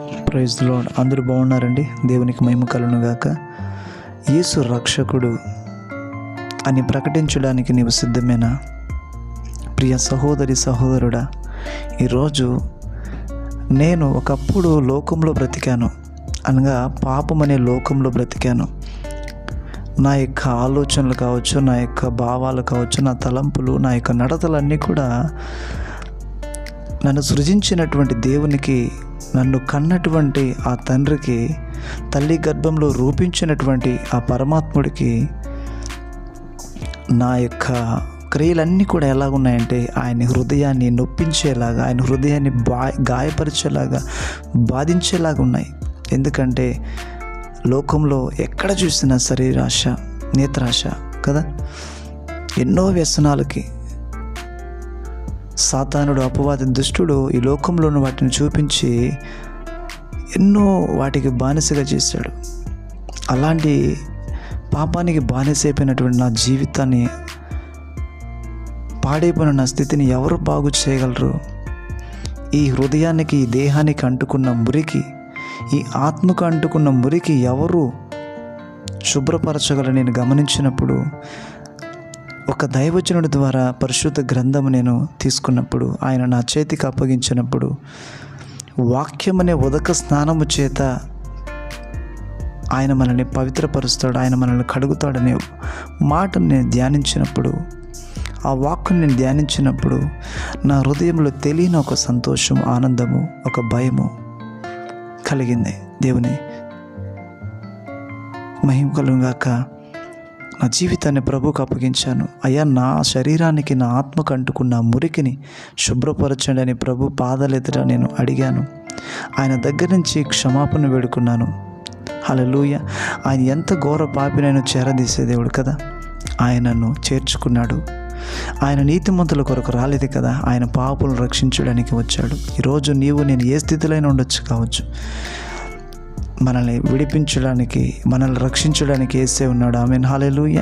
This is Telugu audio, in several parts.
ప్రైజ్ లోడ్ అందరూ బాగున్నారండి? దేవునికి మహిమ కలను గాక. యేసు రక్షకుడు అని ప్రకటించడానికి నీవు సిద్ధమేనా? ప్రియ సహోదరి సహోదరుడా ఈరోజు నేను ఒకప్పుడు లోకంలో బ్రతికాను అనగా పాపం అనే లోకంలో బ్రతికాను. నా యొక్క ఆలోచనలు కావచ్చు నా యొక్క భావాలు కావచ్చు నా తలంపులు నా యొక్క నడతలన్నీ కూడా నన్ను సృజించినటువంటి దేవునికి నన్ను కన్నటువంటి ఆ తండ్రికి తల్లి గర్భంలో రూపించినటువంటి ఆ పరమాత్ముడికి నా యొక్క క్రియలన్నీ కూడా ఎలా ఉన్నాయంటే ఆయన హృదయాన్ని నొప్పించేలాగా ఆయన హృదయాన్ని బా గాయపరిచేలాగా బాధించేలాగా ఉన్నాయి ఎందుకంటే లోకంలో ఎక్కడ చూసినా శరీరాశ నేత్రాశ కదా? ఎన్నో వ్యసనాలకి సాతానుడు అపవాది దుష్టుడు ఈ లోకంలోని వాటిని చూపించి ఎన్నో వాటికి బానిసగా చేశాడు. అలాంటి పాపానికి బానిసైపోయినటువంటి నా జీవితాన్ని పాడైపోయిన నా స్థితిని ఎవరు బాగు చేయగలరు? ఈ హృదయానికి ఈ దేహానికి అంటుకున్న మురికి ఈ ఆత్మకు అంటుకున్న మురికి ఎవరు శుభ్రపరచగల నేను గమనించినప్పుడు ఒక దైవజనుడి ద్వారా పరిశుద్ధ గ్రంథము నేను తీసుకున్నప్పుడు ఆయన నా చేతికి అప్పగించినప్పుడు వాక్యం అనే ఉదక స్నానము చేత ఆయన మనల్ని పవిత్రపరుస్తాడు ఆయన మనల్ని కడుగుతాడనే మాటను నేను ధ్యానించినప్పుడు ఆ వాక్కును నేను ధ్యానించినప్పుడు నా హృదయంలో తెలియని ఒక సంతోషం ఆనందము ఒక భయము కలిగింది. దేవుని మహిమ కలుగాక నా జీవితాన్ని ప్రభుకు అప్పగించాను. అయ్యా నా శరీరానికి నా ఆత్మకు అంటుకున్న మురికిని శుభ్రపరచండి అని ప్రభు పాదాలెదుట నేను అడిగాను. ఆయన దగ్గర నుంచి క్షమాపణ వేడుకున్నాను. హలలుయ ఆయన ఎంత ఘోర పాపినైనా చేరదీసే దేవుడు కదా? ఆయనను చేర్చుకున్నాడు. ఆయన నీతిమంతుల కొరకు రాలేదు కదా? ఆయన పాపులను రక్షించడానికి వచ్చాడు. ఈరోజు నీవు నేను ఏ స్థితిలో ఉండొచ్చు కావచ్చు. మనల్ని విడిపించడానికి మనల్ని రక్షించడానికి ఏసే ఉన్నాడు. ఆమె హాలెలూయ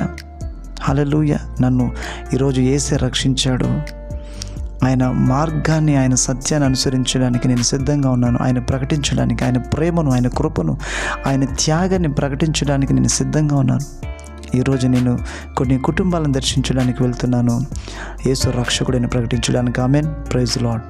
హాలెలూయ నన్ను ఈరోజు ఏసే రక్షించాడు. ఆయన మార్గాన్ని ఆయన సత్యాన్ని అనుసరించడానికి నేను సిద్ధంగా ఉన్నాను. ఆయన ప్రకటించడానికి ఆయన ప్రేమను ఆయన కృపను ఆయన త్యాగాన్ని ప్రకటించడానికి నేను సిద్ధంగా ఉన్నాను. ఈరోజు నేను కొన్ని కుటుంబాలను దర్శించడానికి వెళ్తున్నాను. యేసు రక్షకుడిని ప్రకటించడానికి. ఆమెన్. Praise lord